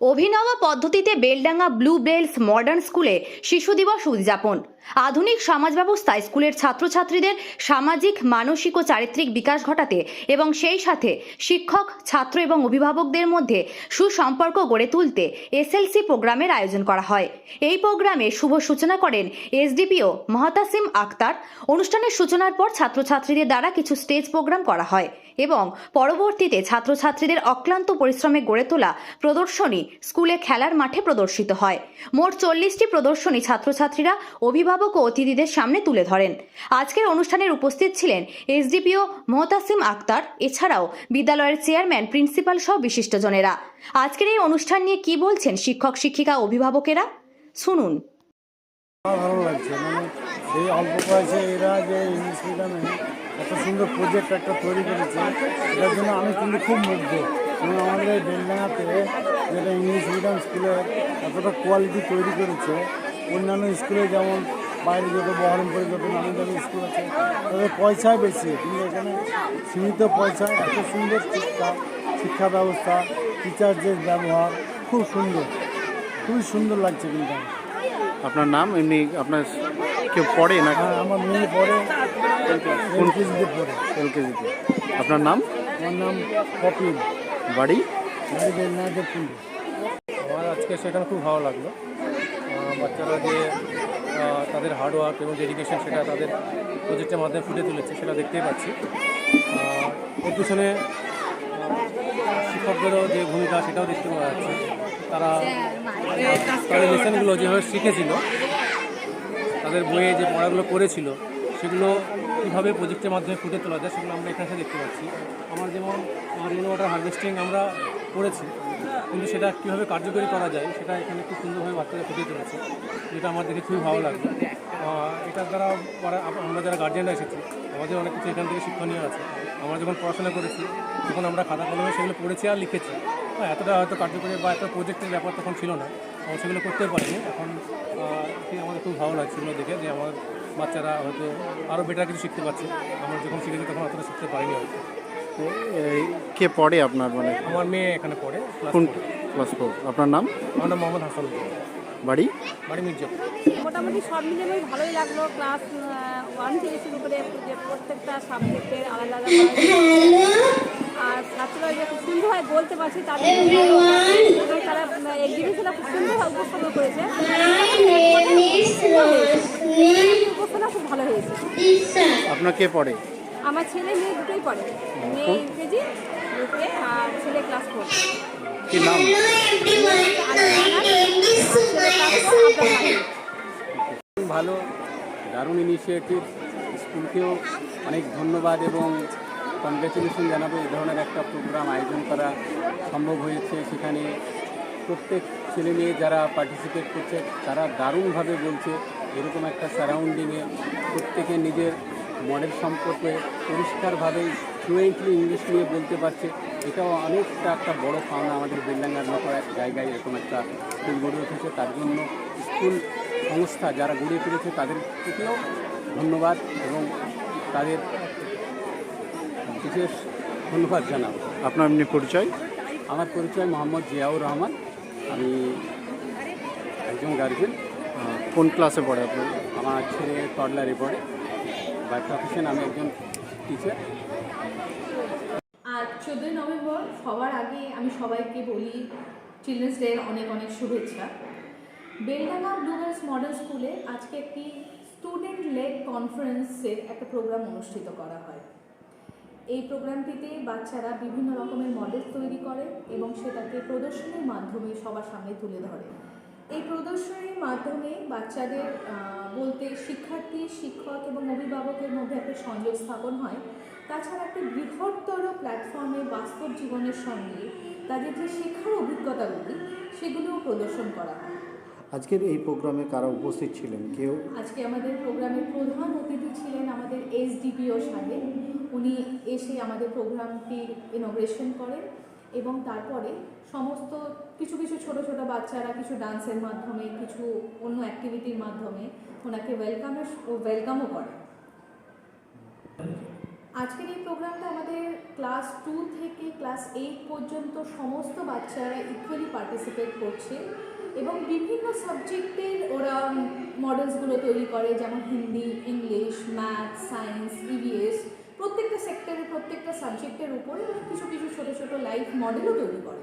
অভিনব পদ্ধতিতে Beldanga blue bells modern স্কুলে শিশু দিবস উদযাপন। আধুনিক সমাজ ব্যবস্থায় স্কুলের ছাত্রছাত্রীদের সামাজিক, মানসিক ও চারিত্রিক বিকাশ ঘটাতে এবং সেই সাথে শিক্ষক, ছাত্র এবং অভিভাবকদের মধ্যে সুসম্পর্ক গড়ে তুলতে এসএলসি প্রোগ্রামের আয়োজন করা হয়। এই প্রোগ্রামে শুভ সূচনা করেন এসডিপিও মহাতাসিম আক্তার। অনুষ্ঠানের সূচনার পর ছাত্রছাত্রীদের দ্বারা কিছু স্টেজ প্রোগ্রাম করা হয়। এবং পরবর্তীতে ছাত্রছাত্রীদের অক্লান্ত পরিশ্রমে গড়ে তোলা প্রদর্শনী স্কুলে খেলার মাঠে প্রদর্শিত হয়। মোট চল্লিশটি প্রদর্শনী ছাত্রছাত্রীরা, অভিভাবক ও অতিথিদের সামনে তুলে ধরেন। আজকের অনুষ্ঠানের উপস্থিত ছিলেন এসডিপিও মোহতাসিম আক্তার, এছাড়াও বিদ্যালয়ের চেয়ারম্যান, প্রিন্সিপাল সহ বিশিষ্টজনেরা। আজকের এই অনুষ্ঠান নিয়ে কি বলছেন শিক্ষক, শিক্ষিকা, অভিভাবকেরা? শুনুন। এই অল্প বয়সে এরা যে ইংলিশ মিডিয়ামে এত সুন্দর প্রজেক্ট একটা তৈরি করেছে, এটার জন্য আমি কিন্তু খুব মুগ্ধ। এবং আমাদের এই বেলডাঙাতে যেটা ইংলিশ মিডিয়াম স্কুলে এতটা কোয়ালিটি তৈরি করেছে, অন্যান্য স্কুলে যেমন বাইরে যত বহরমপুরে যত নামি দামি স্কুল আছে, তাদের পয়সায় বেশি। কিন্তু এখানে সীমিত পয়সায় এত সুন্দর শিক্ষা শিক্ষা ব্যবস্থা টিচারদের ব্যবহার খুব সুন্দর। খুবই সুন্দর লাগছে কিন্তু আপনার নাম? এমনি আপনার কেউ পড়ে না? হ্যাঁ আমার মেয়ে পড়ে। এলকেজিতে পড়ে। এলকেজিতে আপনার নাম? আমার নাম কপিল বাড়ি? আমার আজকে সেখানে খুব ভালো লাগল। বাচ্চারা যে তাদের হার্ডওয়ার্ক এবং ডেডিকেশন সেটা তাদের প্রজেক্টের মাধ্যমে ফুটে তুলেছে সেটা দেখতেই পাচ্ছি। এর পিছনে শিক্ষকদেরও যে ভূমিকা সেটাও দেখতে পাওয়া যাচ্ছে। তারা তাদের লেসনগুলো যেভাবে শিখেছিল তাদের বইয়ে যে পড়াগুলো করেছিল, সেগুলো কীভাবে প্রজেক্টের মাধ্যমে ফুটে তোলা যায় সেগুলো আমরা এখানে দেখতে পাচ্ছি। আমার যেমন রেন ওয়াটার হারভেস্টিং আমরা করেছি, কিন্তু সেটা কীভাবে কার্যকরী করা যায়, সেটা এখানে খুব সুন্দরভাবে বাচ্চারা ফুটিয়ে তুলেছে, যেটা আমার দেখে খুবই ভালো লাগল। এটার দ্বারা আমরা যারা গার্জিয়ানরা এসেছি, আমাদের অনেক কিছু এখান থেকে শিক্ষণীয় আছে। আমরা যখন পড়াশোনা করেছি, তখন আমরা খাতা কলমে সেগুলো পড়েছি আর লিখেছি। এতটা হয়তো কার্যকরী বা এত প্রজেক্টের ব্যাপার তখন ছিল না। সেগুলো করতে পারিনি। এখন আমাদের খুব ভালো লাগছে সেগুলো দেখে যে আমার বাচ্চারা হয়তো আরও বেটার কিছু শিখতে পারছে। আমরা যখন শিখেছি তখন অতটা শিখতে পারিনি হয়তো। কে পড়ে আপনার মানে? আমার মেয়ে এখানে পড়ে কোন ক্লাস ফোর আপনার নাম? আমার নাম মোহাম্মদ হাসান। বাড়ি? বাড়ি মির্জাপুর মোটামুটি সব মিলে বেশ ভালোই লাগল। ক্লাস ওয়ান থেকে শুরু করে প্রত্যেকটা সাবজেক্টের আলাদা আলাদা খুব বলতে পারছি তাদের তারা এক্সিবিশনে খুব সুন্দরভাবে উপস্থাপন করেছে। উপস্থাপনা খুব ভালো হয়েছে। আপনার কে পড়ে? আমার ছেলে মেয়ে দুটোই পড়ে। মেয়ে ইউকেজি আর ছেলে ক্লাস ফোর কি নাম? ভালো দারুণ ইনিশিয়েটিভ স্কুলকেও অনেক ধন্যবাদ এবং কনগ্রেচুলেশন জানাব। এই ধরনের একটা প্রোগ্রাম আয়োজন করা সম্ভব হয়েছে। সেখানে প্রত্যেক ছেলে মেয়ে যারা পার্টিসিপেট করছে, তারা দারুণভাবে বলছে, এরকম একটা সারাউন্ডিংয়ে প্রত্যেকে নিজের মডেল সম্পর্কে পরিষ্কারভাবে ফ্লুয়েন্টলি ইংলিশ নিয়ে বলতে পারছে। এটাও অনেকটা একটা বড় পাওনা আমাদের বেলডাঙ্গার মতো এক জায়গায় এরকম একটা স্কুল গড়ে উঠেছে। তার জন্য স্কুল সংস্থা যারা গড়ে তুলেছে, তাদের প্রতিও ধন্যবাদ এবং তাদের বিশেষ ধন্যবাদ জানাব। আপনার এমনি পরিচয়? আমার পরিচয় মোহাম্মদ জিয়াউর রহমান। আমি একজন গার্জেন। কোন ক্লাসে পড়ে আপনার আমার ছেলে টডলারে পড়ে। বাই প্রফেশন আমি একজন টিচার আর চোদ্দোই নভেম্বর সবার আগে আমি সবাইকে বলি চিলড্রেন্স ডের অনেক অনেক শুভেচ্ছা। বেলডাঙ্গা ব্লুগার্স মডেল স্কুলে আজকে একটি স্টুডেন্ট লেড কনফারেন্সের একটা প্রোগ্রাম অনুষ্ঠিত করা হয়। এই প্রোগ্রামটিতে বাচ্চারা বিভিন্ন রকমের মডেল তৈরি করে এবং সেটাকে প্রদর্শনীর মাধ্যমে সবার সামনে তুলে ধরে। এই প্রদর্শনীর মাধ্যমে বাচ্চাদের বলতে শিক্ষার্থী, শিক্ষক এবং অভিভাবকের মধ্যে একটা সংযোগ স্থাপন হয়। তাছাড়া একটা বৃহত্তর প্ল্যাটফর্মে বাস্তব জীবনের সঙ্গে তাদের যে শেখার অভিজ্ঞতাগুলি, সেগুলোও প্রদর্শন করা হয়। আজকের এই প্রোগ্রামে কারা উপস্থিত ছিলেন? কেউ? আজকে আমাদের প্রোগ্রামের প্রধান অতিথি ছিলেন আমাদের এসডিপিও সাহেব। উনি এসে আমাদের প্রোগ্রামটির ইনোগ্রেশন করেন এবং তারপরে সমস্ত কিছু কিছু ছোট ছোট বাচ্চারা কিছু ডান্সের মাধ্যমে, কিছু অন্য অ্যাক্টিভিটির মাধ্যমে ওনাকে ওয়েলকামের ওয়েলকামও করে আজকের এই প্রোগ্রামটা আমাদের ক্লাস টু থেকে ক্লাস এইট পর্যন্ত সমস্ত বাচ্চারা ইকুয়ালি পার্টিসিপেট করছে। এবং বিভিন্ন সাবজেক্টের ওরা মডেলসগুলো তৈরি করে, যেমন Hindi, English, math, science EVS প্রত্যেকটা সেক্টরের প্রত্যেকটা সাবজেক্টের উপরে কিছু কিছু ছোটো ছোটো লাইফ মডেলও তৈরি করে।